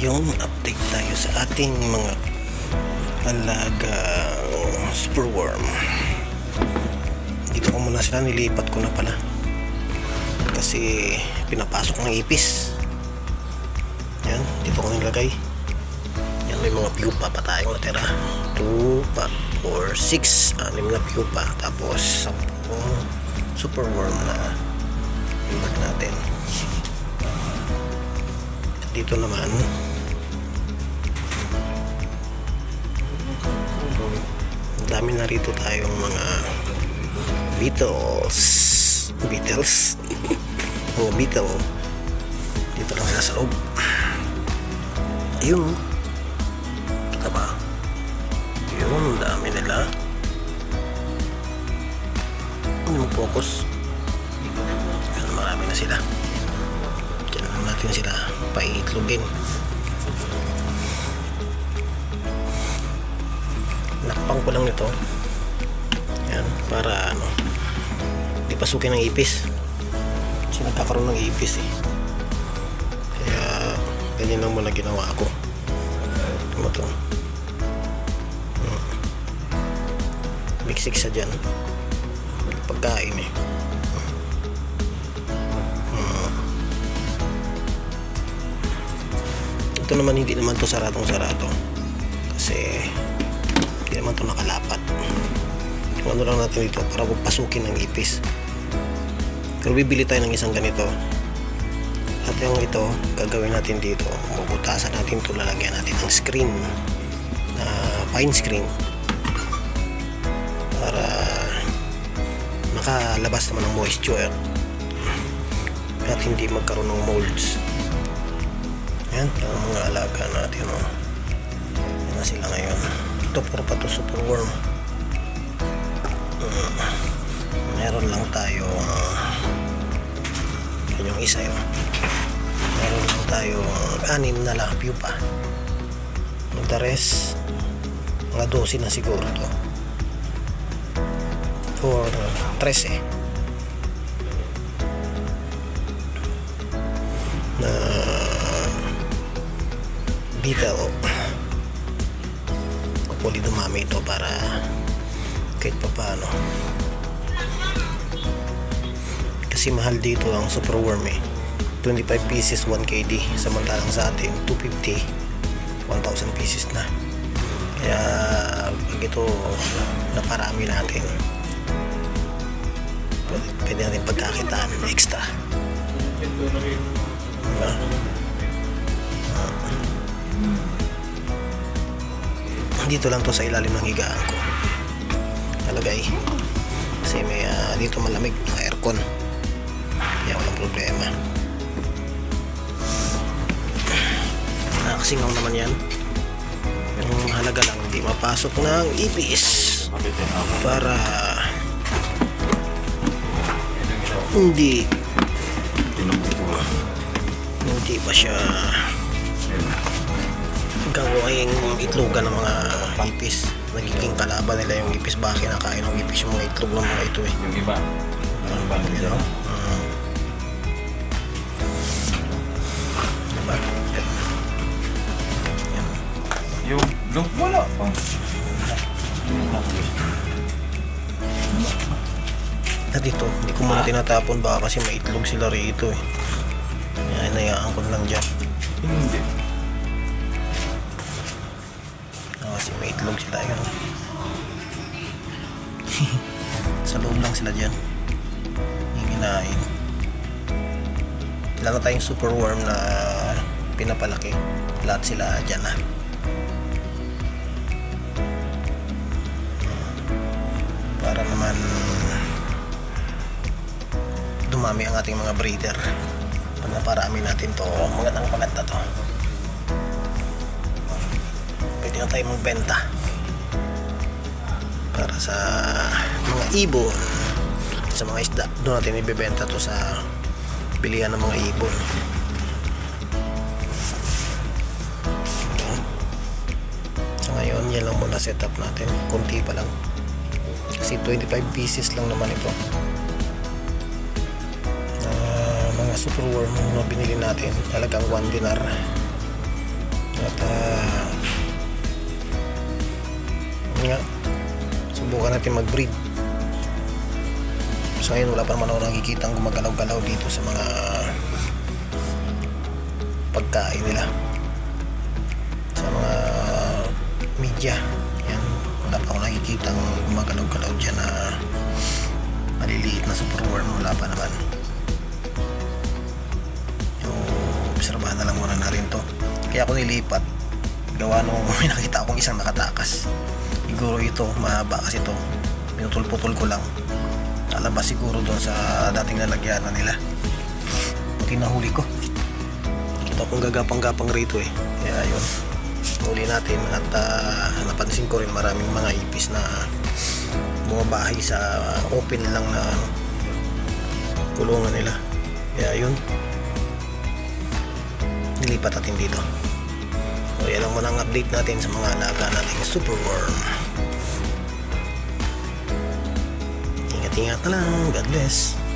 yung update tayo sa ating mga alaga superworm. Dito ko muna sila nilipat ko na pala. Kasi pinapasok ng ipis. Yan dito ko nilagay. Yan may mga pupa pa tayong natira. 2 pa 4 6 anim na pupa. Tapos 10 superworm na. Imbag natin dito naman. Dami na rito tayong mga beetles beetles mga beetle dito lang sa loob. Ayun. Kita ba? Yun dami nila. Yung focus. Yun marami na sila Natin sila paitlogin. Nakpang ko lang nito. Yan, para ano, di pasukin ng ipis. Kasi nagkakaroon ng ipis eh. Kaya, ganyan lang muna ginawa ko. Ano to? Hmm. Miksik sa dyan. Pagkain eh. Ito naman hindi naman to saratong sarado kasi hindi naman to nakalapat. Kung ano lang natin dito para pasukin ng ipis. Pero bibili tayo ng isang ganito. At yung ito gagawin natin dito. Bubutasan natin to lalagyan natin ng screen. Na fine screen. Para makalabas naman ng moisture. At hindi magkaroon ng molds yan, ang mga alaga natin. Oh. Yan na sila ngayon. Ito puro pa to superworm. Uh, meron lang tayo uh, yan yung isa yun. Meron lang tayo uh, anim na lang pupa. The rest, mga 12 na siguro to. Or 13. Na beetle hopefully dumami ito para kahit pa paano kasi mahal dito ang superworm eh. 25 pieces 1 KD samantalang sa atin 250 1,000 pieces na. Kaya pag ito naparami natin pwede natin pagkakitaan extra. Diba? Dito lang to sa ilalim ng higaan ko. Talagay kasi may ah, dito malamig naka aircon. Kaya walang problema. Nakasingaw naman yan. Pero halaga lang hindi mapasok ng ipis para hindi hindi pa siya gawing itlogan ng mga ipis nagiging kalaban nila yung ipis baka kinakain ng ipis yung mga itlog ng mga ito eh Yung iba. Ano ba? you know Mm. diba Yung look wala pa. na dito hindi ko muna tinatapon baka kasi may itlog sila rito eh kaya inayaan ko lang dyan Hindi. Kasi may itlog sila yun sa loob lang sila dyan. Hinginain wala na tayong superworm na pinapalaki. Lahat sila dyan na para naman dumami ang ating mga breeder. Pag naparami natin to magandang maganda to na tayo magbenta. Para sa mga ibon sa mga isda doon natin ibebenta to sa bilihan ng mga ibon. So ngayon yan lang muna setup natin. Konti pa lang. Kasi 25 pieces lang naman ito. Ah, mga superworm na binili natin. Talagang 1 dinar Subukan natin mag-breed. So ngayon wala pa naman ako nakikita ang gumagalaw-galaw dito sa mga pagkain nila. Sa mga media. Yan. Wala pa ako nakikita ang gumagalaw-galaw dyan na maliliit na superworm. Wala pa naman. Yung obserbahan na lang muna na rin to. Kaya ako nilipat. Gawa nung may nakita akong isang nakatakas. Siguro ito, mahaba kasi ito. Pinutol-putol ko lang. Alabas siguro doon sa dating lalagyan na nila. Buti nahuli ko. Kita kong gagapang-gapang rito eh. Kaya yun. Huli natin at ah, napansin ko rin maraming mga ipis na bumabahay sa open lang na kulungan nila. Kaya yun. Nilipat natin dito. So yan lang muna ang update natin sa mga alaga nating superworm. Ingat-ingat na lang. God bless.